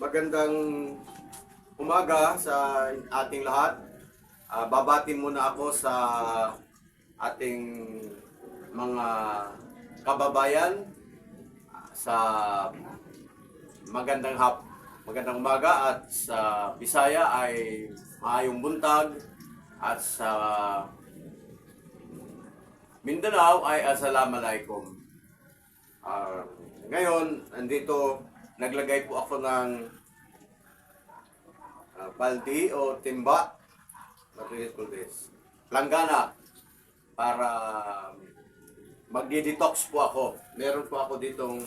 Magandang umaga sa ating lahat. Ah, babati muna ako sa ating mga kababayan ah, sa magandang hap magandang umaga at sa Bisaya ay maayong buntag at sa Mindanao ay Assalamualaikum. Ah, ngayon, andito, naglagay po ako ng ah, baldi o timba. You call this? Langgana. Para magdi-detox po ako. Meron po ako ditong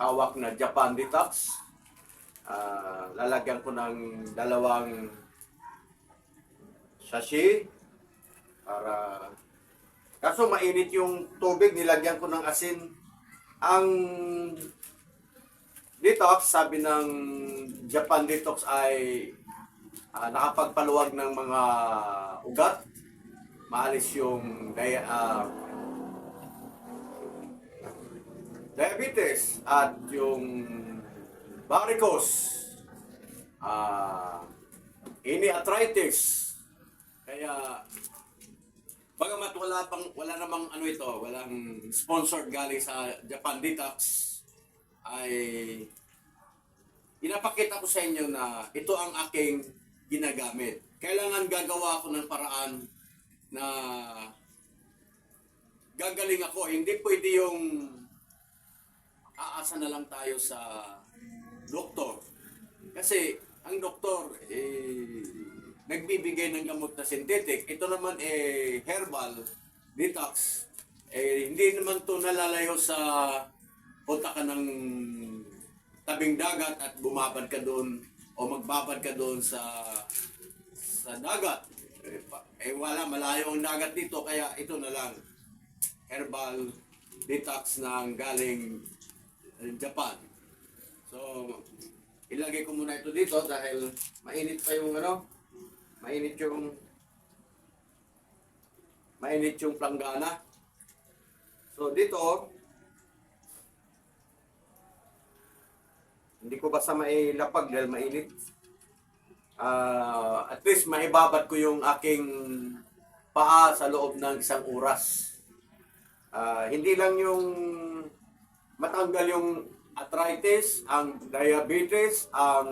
hawak na Japan Detox. Ah, lalagyan ko ng dalawang sachet para Kaso mainit yung tubig, nilagyan ko ng asin. Ang detox, sabi ng Japan Detox ay ah, nakapagpaluwag ng mga ugat. Maalis yung dia- ah, diabetes at yung varicose. Ah, ini arthritis. Kaya Bagamat wala pang wala namang ano ito, walang sponsored galing sa Japan Detox ay inapakita ko sa inyo na ito ang aking ginagamit. Kailangan gagawa ako ng paraan na gagaling ako. Hindi pwede yung aasa na lang tayo sa doktor. Kasi ang doktor, eh, nagbibigay ng gamot na synthetic. Ito naman eh herbal detox. Eh hindi naman to nalalayo sa punta ka ng tabing dagat at bumabad ka doon o magbabad ka doon sa sa dagat. Eh, eh wala, malayo ang dagat dito kaya ito na lang. Herbal detox ng galing eh, Japan. So, ilagay ko muna ito dito dahil mainit pa yung ano, mainit yung mainit yung planggana. So dito hindi ko basta mailapag dahil mainit. Ah, at least maibabat ko yung aking paa sa loob ng isang oras. Ah, hindi lang yung matanggal yung arthritis, ang diabetes, ang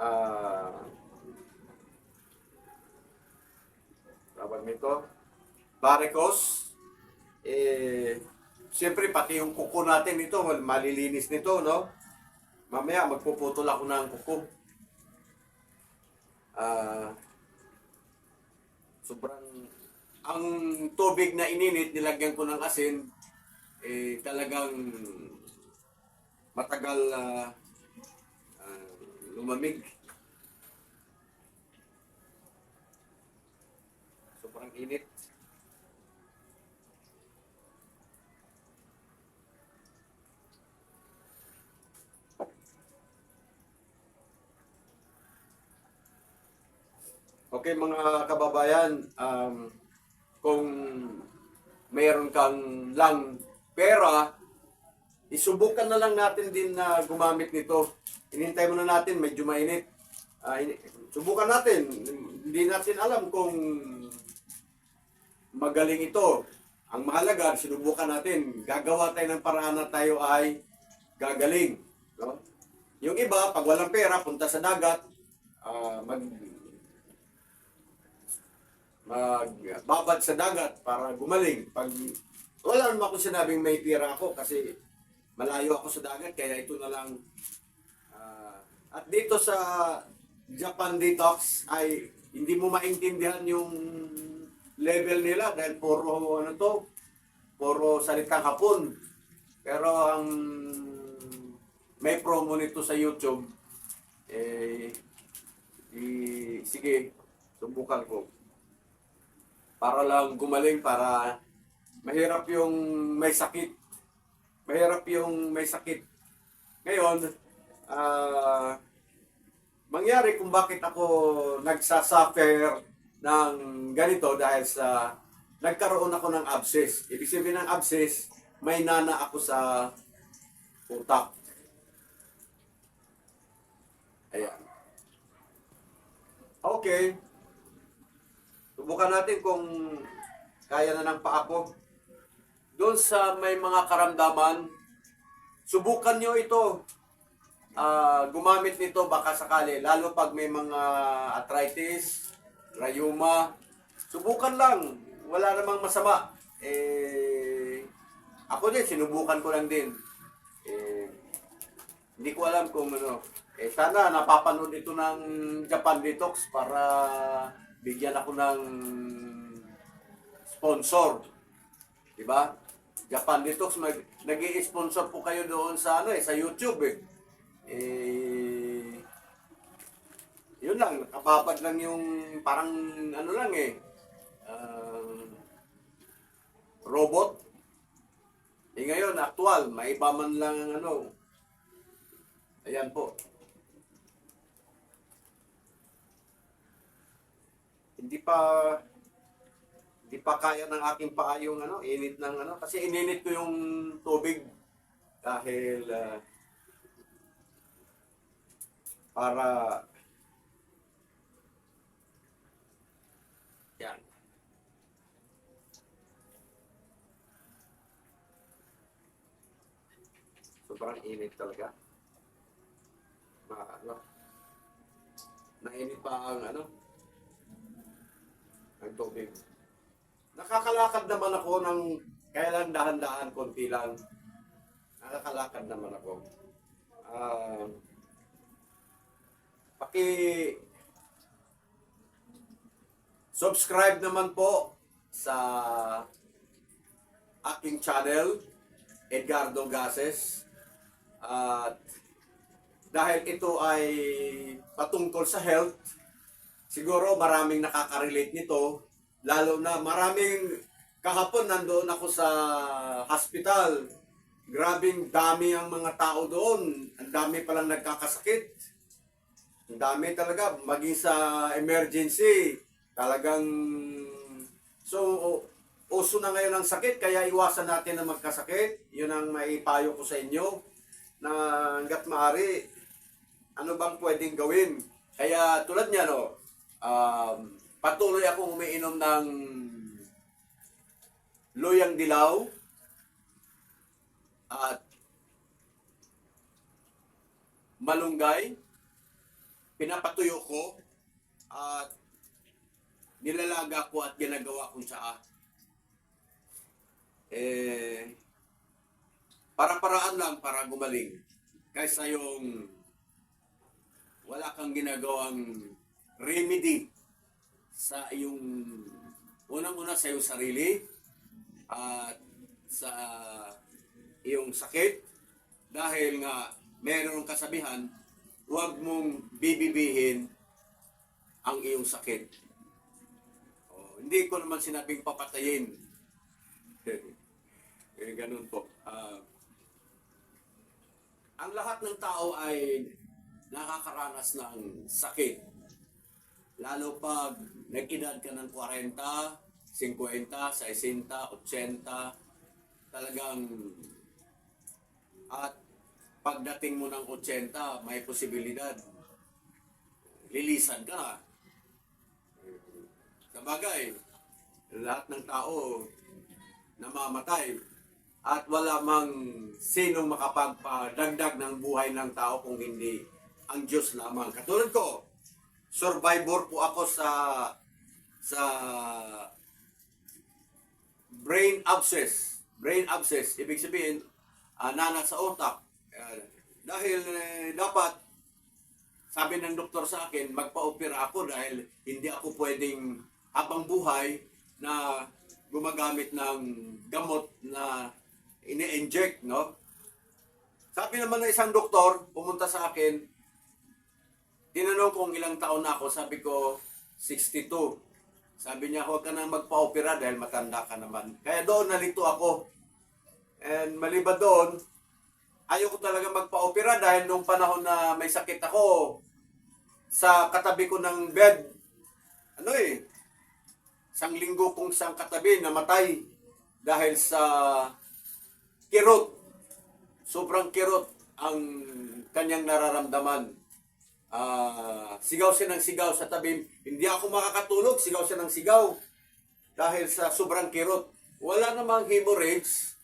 ah tawag nito, varicose, eh, siyempre pati yung kuko natin ito, malilinis nito, no? Mamaya magpuputol ako ng kuko. Ah, sobrang, ang tubig na ininit, nilagyan ko ng asin, eh, talagang matagal ah, ah, lumamig. Sobrang init. Okay mga kababayan, um, kung mayroon kang lang pera, isubukan na lang natin din na gumamit nito. Hinintay muna natin, medyo mainit. Ini- subukan natin. Hindi natin alam kung magaling ito. Ang mahalaga, sinubukan natin. Gagawa tayo ng paraan na tayo ay gagaling. No? Yung iba, pag walang pera, punta sa dagat, ah, mag magbabad sa dagat para gumaling. Pag wala naman ako sinabing may pera ako kasi malayo ako sa dagat kaya ito na lang. ah, at dito sa Japan Detox ay hindi mo maintindihan yung level nila dahil puro ano to, puro salitang hapon. Pero ang may promo nito sa YouTube eh i- sige, subukan ko para lang gumaling, para mahirap yung may sakit. Mahirap yung may sakit. Ngayon, uh, mangyari kung bakit ako nagsasuffer ng ganito dahil sa nagkaroon ako ng abscess. Ibig sabihin ng abscess, may nana ako sa utak. Ayan. Okay. Subukan natin kung kaya na ng paa ko. Doon sa may mga karamdaman, subukan nyo ito. Ah, gumamit nito baka sakali, lalo pag may mga arthritis, rayuma. Subukan lang, wala namang masama. Eh, ako din, sinubukan ko lang din. Eh, hindi ko alam kung ano. Eh, sana napapanood ito ng Japan Detox para bigyan ako ng sponsor. Diba? Japan Detox, mag, nag sponsor po kayo doon sa ano eh, sa YouTube eh. Eh, yun lang, nakababad lang yung parang ano lang eh, ah, robot. Eh ngayon, actual, may iba man lang ang ano. Ayan po. Hindi pa hindi pa kaya ng aking paa yung ano, init ng ano kasi ininit ko yung tubig dahil ah, para yan. Sobrang init talaga. Na, ano, nainit pa ang ano, tubig. Nakakalakad naman ako ng kaya lang dahan-dahan, konti lang. Nakakalakad naman ako. Ah, paki subscribe naman po sa aking channel, Edgardo Gases. At dahil ito ay patungkol sa health, siguro maraming nakaka-relate nito. Lalo na maraming kahapon nandoon ako sa hospital. Grabing dami ang mga tao doon. Ang dami palang nagkakasakit. Ang dami talaga. Maging sa emergency. Talagang... So, uso na ngayon ang sakit. Kaya iwasan natin na magkasakit. Yun ang maipayo ko sa inyo. Na hanggat maaari, ano bang pwedeng gawin? Kaya tulad niya, no, um, patuloy akong umiinom ng loyang dilaw at malunggay. Pinapatuyo ko at nilalaga ko at ginagawa kong tsaa. Eh, para-paraan lang para gumaling. Kaysa yung wala kang ginagawang remedy sa iyong unang-una sa iyong sarili at sa iyong sakit dahil nga meron kasabihan huwag mong bibibihin ang iyong sakit. Oh, hindi ko naman sinabing papatayin. eh, ganun po. Ah, ang lahat ng tao ay nakakaranas ng sakit. Lalo pag nag-edad ka ng 40, 50, 60, 80, talagang at pagdating mo ng 80, may posibilidad. Lilisan ka na. Sa bagay, lahat ng tao namamatay at wala mang sinong makapagpadagdag ng buhay ng tao kung hindi ang Diyos lamang. Katulad ko, survivor po ako sa sa brain abscess. Brain abscess, ibig sabihin, uh, nana sa utak. Uh, dahil eh, dapat, sabi ng doktor sa akin, magpa-opera ako dahil hindi ako pwedeng habang buhay na gumagamit ng gamot na ini-inject, no? Sabi naman ng isang doktor, pumunta sa akin, tinanong kung ilang taon na ako, sabi ko, 62. Sabi niya, huwag ka nang magpa-opera dahil matanda ka naman. Kaya doon nalito ako. And maliban doon, ayoko talaga magpa-opera dahil nung panahon na may sakit ako, sa katabi ko ng bed, ano eh, isang linggo kong isang katabi, namatay dahil sa kirot. Sobrang kirot ang kanyang nararamdaman. Ah, sigaw siya ng sigaw sa tabi. Hindi ako makakatulog, sigaw siya ng sigaw. Dahil sa sobrang kirot. Wala namang hemorrhage,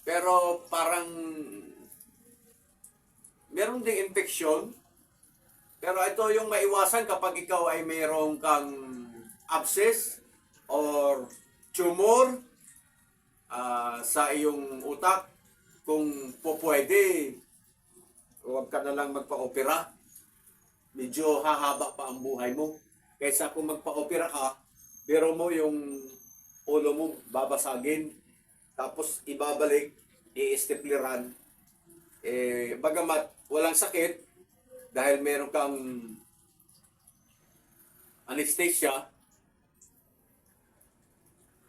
pero parang meron ding infection. Pero ito yung maiwasan kapag ikaw ay mayroong kang abscess or tumor ah, sa iyong utak. Kung po pwede, huwag ka na lang magpa-opera. Medyo hahaba pa ang buhay mo. Kaysa kung magpa-opera ka, pero mo yung ulo mo babasagin. Tapos ibabalik, i-stepleran. Eh, bagamat walang sakit, dahil meron kang anesthesia,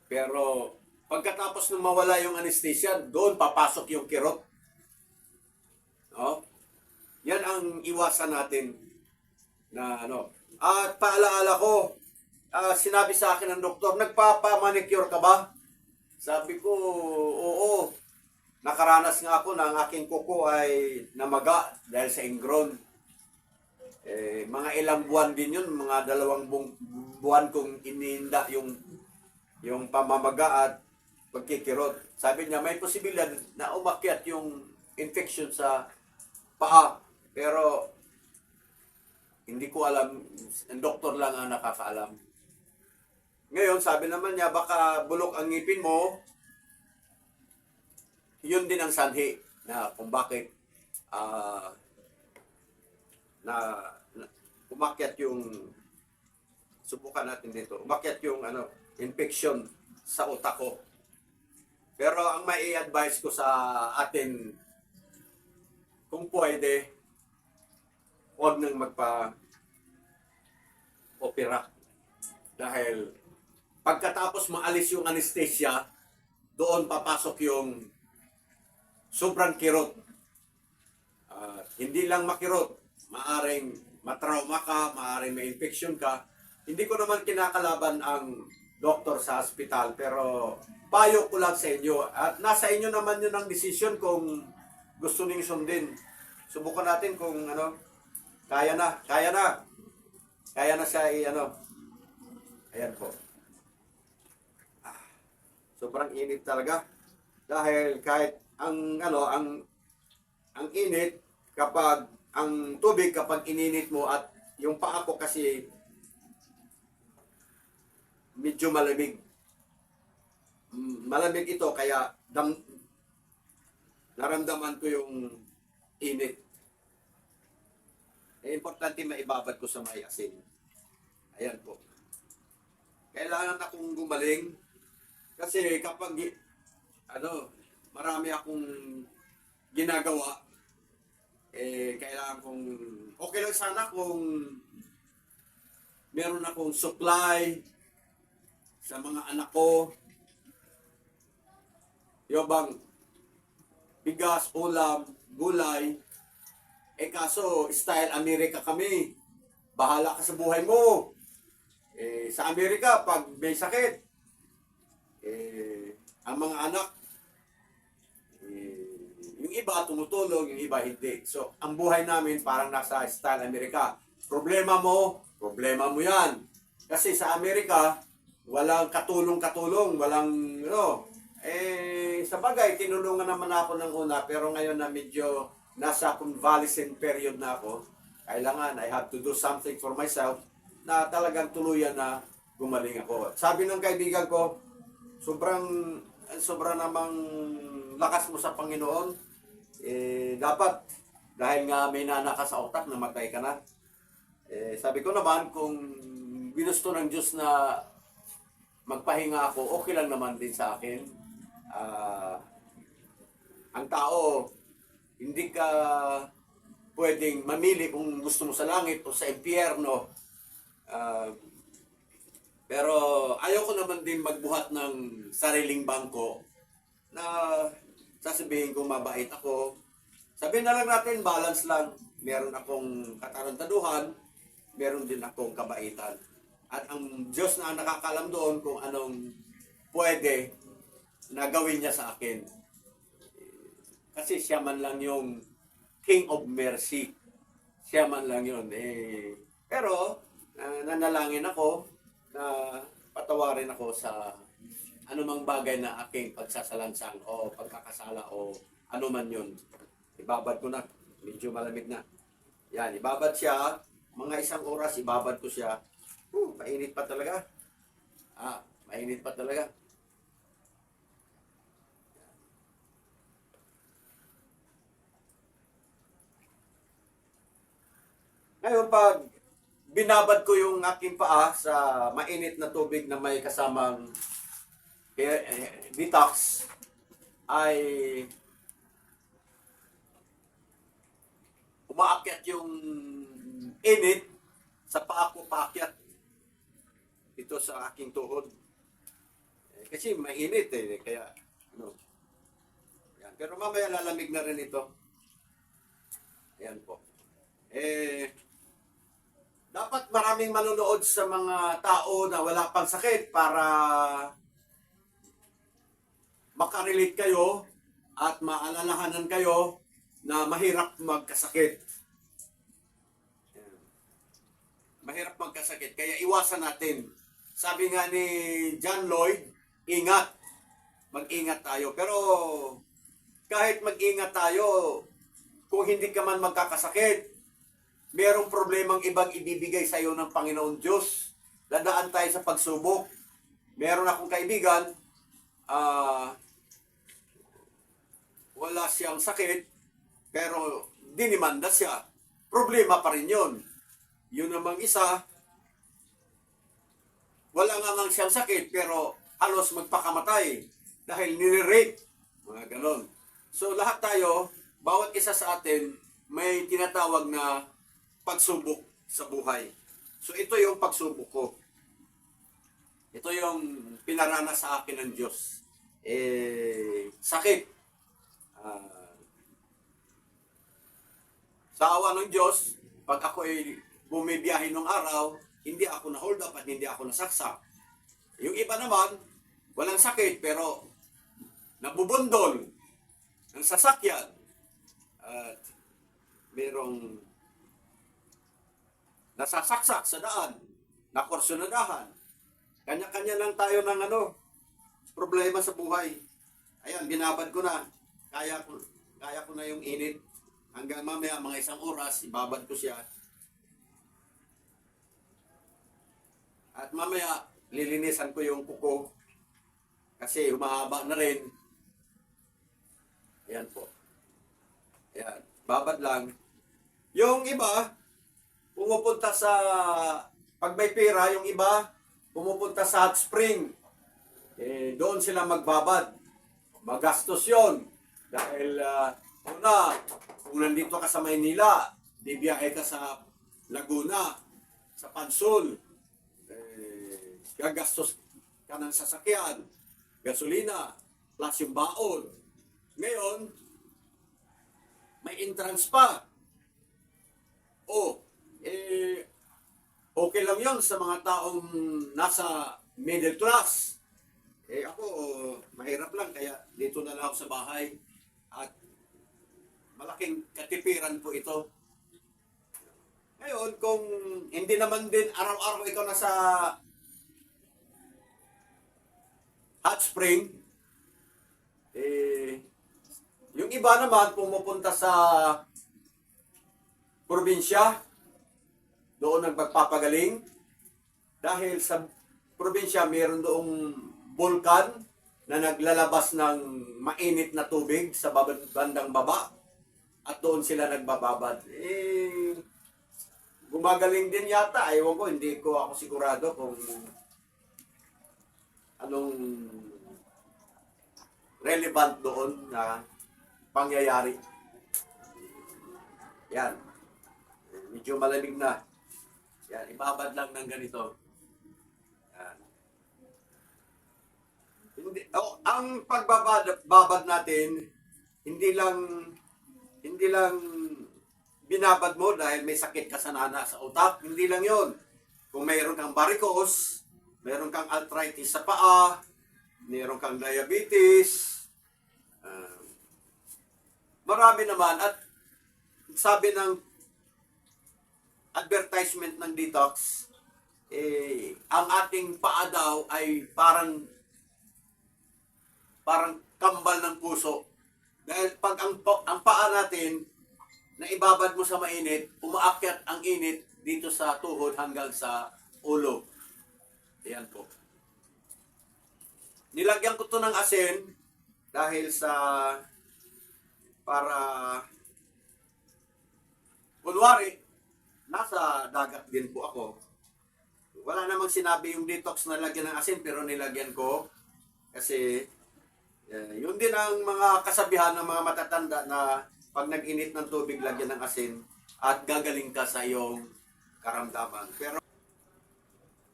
pero pagkatapos nung mawala yung anesthesia, doon papasok yung kirot. No? Yan ang iwasan natin na ano. At paalaala ko, ah, sinabi sa akin ng doktor, nagpapamanicure ka ba? Sabi ko, oo. Nakaranas nga ako na ang aking kuko ay namaga dahil sa ingron. Eh, mga ilang buwan din yun, mga dalawang buwan kong ininda yung yung pamamaga at pagkikirot. Sabi niya, may posibilidad na umakyat yung infection sa paa. Pero, hindi ko alam, ang doktor lang ang nakakaalam. Ngayon, sabi naman niya, baka bulok ang ngipin mo, yun din ang sanhi na kung bakit ah, na, na umakyat yung subukan natin dito. Umakyat yung ano, infection sa utak ko. Pero ang mai advise ko sa atin, kung pwede, huwag nang magpa opera. Dahil pagkatapos maalis yung anesthesia, doon papasok yung sobrang kirot. Ah, hindi lang makirot, maaring matrauma ka, maaring may infection ka. Hindi ko naman kinakalaban ang doktor sa hospital, pero payo ko lang sa inyo. At nasa inyo naman yun ang desisyon kung gusto ning sundin. Subukan natin kung ano, kaya na, kaya na. Kaya na siya i ano. Ayan po. Ah, sobrang init talaga. Dahil kahit ang ano, ang ang init kapag ang tubig kapag ininit mo at yung paa ko kasi medyo malamig. Mm, Malamig ito kaya dam, naramdaman ko yung init. Eh, importante maibabad ko sa may asin. Ayan po. Kailangan akong gumaling kasi kapag ano, marami akong ginagawa eh kailangan kong okay lang sana kung meron akong supply sa mga anak ko yung bang bigas, ulam, gulay eh kaso style Amerika kami bahala ka sa buhay mo eh sa Amerika pag may sakit eh ang mga anak eh, yung iba tumutulong, yung iba hindi. So, ang buhay namin parang nasa style Amerika. Problema mo, problema mo yan. Kasi sa Amerika, walang katulong-katulong, walang, ano, eh, sa bagay, tinulungan naman ako ng una, pero ngayon na medyo nasa convalescent period na ako, kailangan, I have to do something for myself, na talagang tuluyan na gumaling ako. Sabi ng kaibigan ko, sobrang, sobrang namang lakas mo sa Panginoon, eh, dapat, dahil nga may nanaka sa utak, namatay ka na. Eh, sabi ko naman, kung ginusto ng Diyos na magpahinga ako, okay lang naman din sa akin. Ah, ang tao, hindi ka pwedeng mamili kung gusto mo sa langit o sa impyerno. Ah, pero ayaw ko naman din magbuhat ng sariling bangko na sasabihin kong mabait ako. Sabihin na lang natin, balance lang. Meron akong katarantaduhan, meron din akong kabaitan. At ang Diyos na nakakalam doon kung anong pwede na gawin niya sa akin. Kasi siya man lang yung King of Mercy. siya man lang yun. Eh, pero, ah, nanalangin ako na patawarin ako sa anumang bagay na aking pagsasalansan o pagkakasala o ano man yun. Ibabad ko na. Medyo malamig na. Yan, ibabad siya. Mga isang oras, ibabad ko siya. Uh, mainit pa talaga. Ah, mainit pa talaga. Ngayon, pag binabad ko yung aking paa sa mainit na tubig na may kasamang eh, eh, detox, ay umaakyat yung init sa paa ko paakyat ito sa aking tuhod. Eh, kasi mainit eh, kaya ano. Yan. Pero mamaya lalamig na rin ito. Ayan po. Eh, dapat maraming manonood sa mga tao na wala pang sakit para makarelate kayo at maalalahanan kayo na mahirap magkasakit. Mahirap magkasakit, kaya iwasan natin. Sabi nga ni John Lloyd, ingat. Mag-ingat tayo. Pero kahit mag-ingat tayo, kung hindi ka man magkakasakit, merong problemang ibang ibibigay sa iyo ng Panginoon Diyos. Dadaan tayo sa pagsubok. Meron akong kaibigan, ah, wala siyang sakit, pero dinimanda siya. Problema pa rin yun. Yun namang isa, wala nga nga siyang sakit, pero halos magpakamatay dahil nire-rape. Mga ganon. So lahat tayo, bawat isa sa atin, may tinatawag na pagsubok sa buhay. So ito yung pagsubok ko. Ito yung pinarana sa akin ng Diyos. Eh, sakit. Ah, sa awa ng Diyos, pag ako ay bumibiyahe nung araw, hindi ako na hold up at hindi ako nasaksak. Yung iba naman, walang sakit pero nabubundol ng sasakyan at merong nasasaksak sa daan, nakursunadahan. Kanya-kanya lang tayo ng ano, problema sa buhay. Ayan, binabad ko na. Kaya ko, kaya ko na yung init. Hanggang mamaya, mga isang oras, ibabad ko siya. At mamaya, lilinisan ko yung kuko. Kasi humahaba na rin. Ayan po. Ayan, babad lang. Yung iba, pumupunta sa pag may pera, yung iba pumupunta sa hot spring. Eh, doon sila magbabad. Magastos yon Dahil, ah, una, kung nandito ka sa Maynila, bibiyahe ka sa Laguna, sa Pansol, eh, gagastos ka ng sasakyan, gasolina, plus yung baon. Ngayon, may entrance pa. Oh, eh, okay lang yon sa mga taong nasa middle class. Eh ako, mahirap lang, kaya dito na lang ako sa bahay. At malaking katipiran po ito. Ngayon, kung hindi naman din araw-araw ikaw nasa hot spring, eh, yung iba naman pumupunta sa probinsya, doon nagpagpapagaling. Dahil sa probinsya, mayroon doong bulkan na naglalabas ng mainit na tubig sa bandang baba. At doon sila nagbababad. Eh, gumagaling din yata. Ewan ko, hindi ko ako sigurado kung anong relevant doon na pangyayari. Yan. Medyo malamig na. Yan, ibabad lang ng ganito. Yan. Hindi, oh, ang pagbabad babad natin, hindi lang hindi lang binabad mo dahil may sakit ka sa nana sa utak. Hindi lang yon. Kung mayroon kang varicose, mayroon kang arthritis sa paa, mayroon kang diabetes, ah, marami naman. At sabi ng advertisement ng detox, eh, ang ating paa daw ay parang parang kambal ng puso. Dahil pag ang, ang paa natin, na ibabad mo sa mainit, umaakyat ang init dito sa tuhod hanggang sa ulo. Ayan po. Nilagyan ko to ng asin dahil sa para kunwari nasa dagat din po ako. Wala namang sinabi yung detox na lagyan ng asin pero nilagyan ko kasi eh, yun din ang mga kasabihan ng mga matatanda na pag nag-init ng tubig lagyan ng asin at gagaling ka sa iyong karamdaman. Pero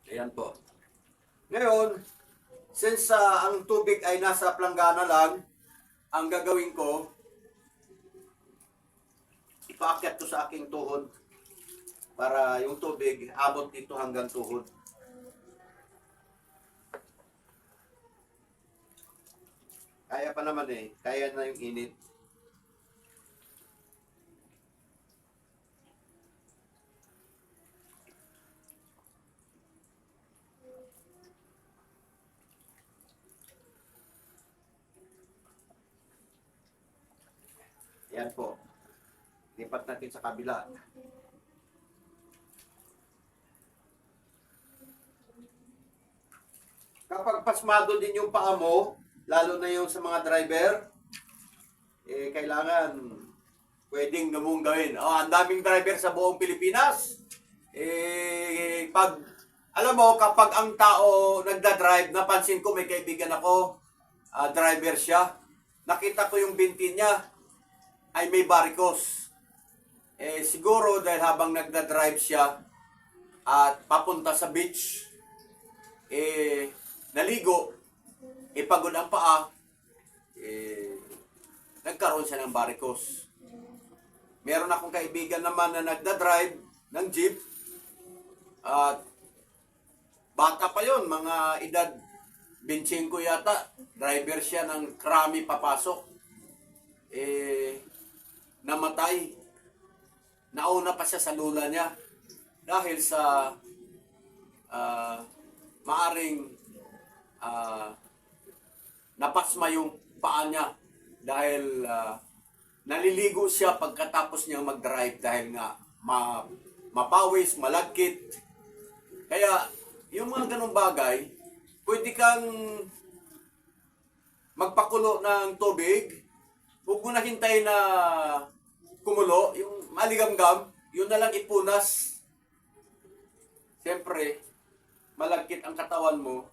ayan po. Ngayon, since ah, ang tubig ay nasa planggana lang, ang gagawin ko, ipaakyat ko sa aking tuhod para yung tubig abot dito hanggang tuhod. Kaya pa naman eh. Kaya na yung init. Yan po. Lipat natin sa kabila. Kapag pasmado din yung paa mo, lalo na yung sa mga driver, eh, kailangan pwedeng namong gawin. Oh, ang daming driver sa buong Pilipinas. Eh, pag, alam mo, kapag ang tao nagda-drive, napansin ko may kaibigan ako, ah, driver siya, nakita ko yung binti niya, ay may varicose. Eh, siguro dahil habang nagda-drive siya at papunta sa beach, eh, naligo, ipagod ang paa, eh, nagkaroon siya ng varicose. Meron akong kaibigan naman na nagda-drive ng jeep, at bata pa yon mga edad 25 yata, driver siya ng krami papasok. Eh, namatay. Nauna pa siya sa lula niya dahil sa ah, maaring ah, napasma yung paa niya dahil ah, naliligo siya pagkatapos niya mag-drive dahil nga ma mapawis, malagkit. Kaya yung mga ganong bagay, pwede kang magpakulo ng tubig, huwag mo na hintayin na kumulo, yung maligamgam, yun na lang ipunas. Siyempre, malagkit ang katawan mo,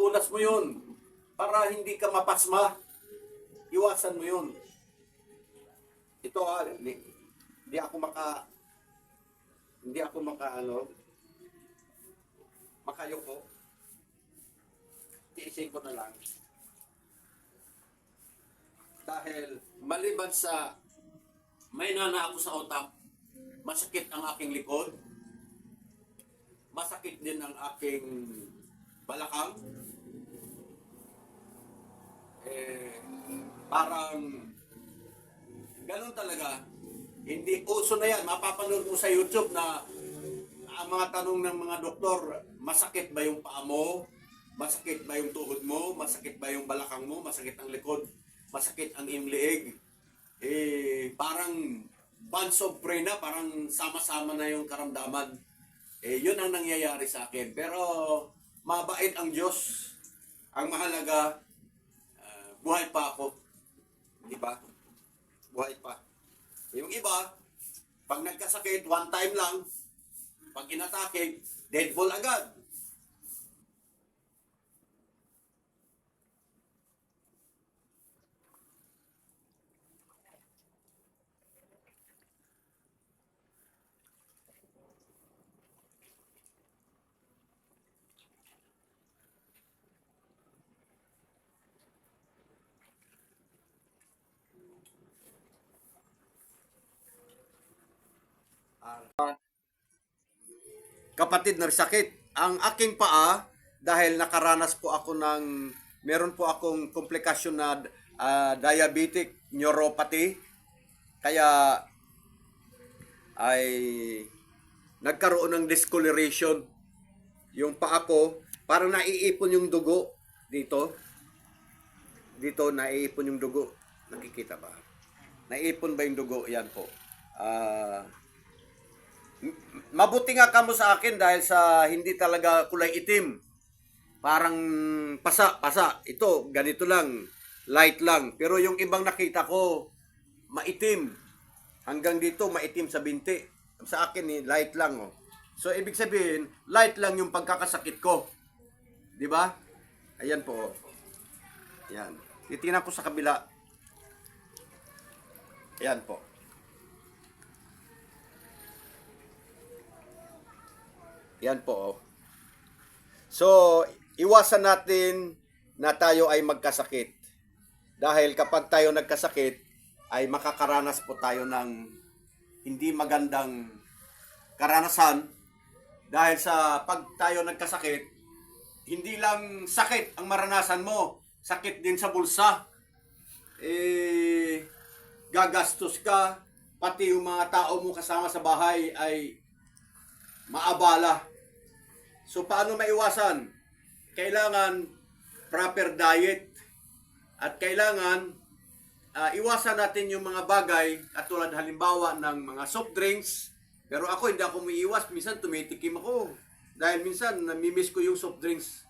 punas mo yun para hindi ka mapasma. Iwasan mo yun. Ito ah, hindi, hindi ako maka hindi ako maka ano makayoko. Tiisin ko na lang. Dahil maliban sa may nana ako sa utak, masakit ang aking likod, masakit din ang aking balakang, eh, parang ganun talaga. Hindi uso na yan. Mapapanood mo sa YouTube na ang mga tanong ng mga doktor, masakit ba yung paa mo? Masakit ba yung tuhod mo? Masakit ba yung balakang mo? Masakit ang likod? Masakit ang imliig? Eh, parang bunch of brain na, parang sama-sama na yung karamdaman. Eh, yun ang nangyayari sa akin. Pero, mabait ang Diyos. Ang mahalaga, ah, buhay pa ako. Di ba? Buhay pa. Yung iba, pag nagkasakit, one time lang, pag inatake, dead ball agad. Kapatid na sakit. Ang aking paa, dahil nakaranas po ako ng, meron po akong komplikasyon na ah, diabetic neuropathy. Kaya, ay nagkaroon ng discoloration. Yung paa ko, parang naiipon yung dugo dito. Dito, naiipon yung dugo. Nakikita ba? Naiipon ba yung dugo? Yan po. Ah... m- mabuti nga kamo sa akin dahil sa hindi talaga kulay itim. Parang pasa, pasa. Ito, ganito lang. Light lang. Pero yung ibang nakita ko, maitim. Hanggang dito, maitim sa binti. Sa akin, eh, light lang. Oh. So, ibig sabihin, light lang yung pagkakasakit ko. Di ba? Ayan po. oh. Ayan. Titingnan ko sa kabila. Ayan po. Yan po. oh. So, iwasan natin na tayo ay magkasakit. Dahil kapag tayo nagkasakit, ay makakaranas po tayo ng hindi magandang karanasan. Dahil sa pag tayo nagkasakit, hindi lang sakit ang maranasan mo, sakit din sa bulsa. Eh, gagastos ka, pati yung mga tao mo kasama sa bahay ay maabala. So paano maiwasan? Kailangan proper diet at kailangan ah, iwasan natin yung mga bagay katulad halimbawa ng mga soft drinks. Pero ako hindi ako umiiwas, minsan tumitikim ako. Dahil minsan namimiss ko yung soft drinks.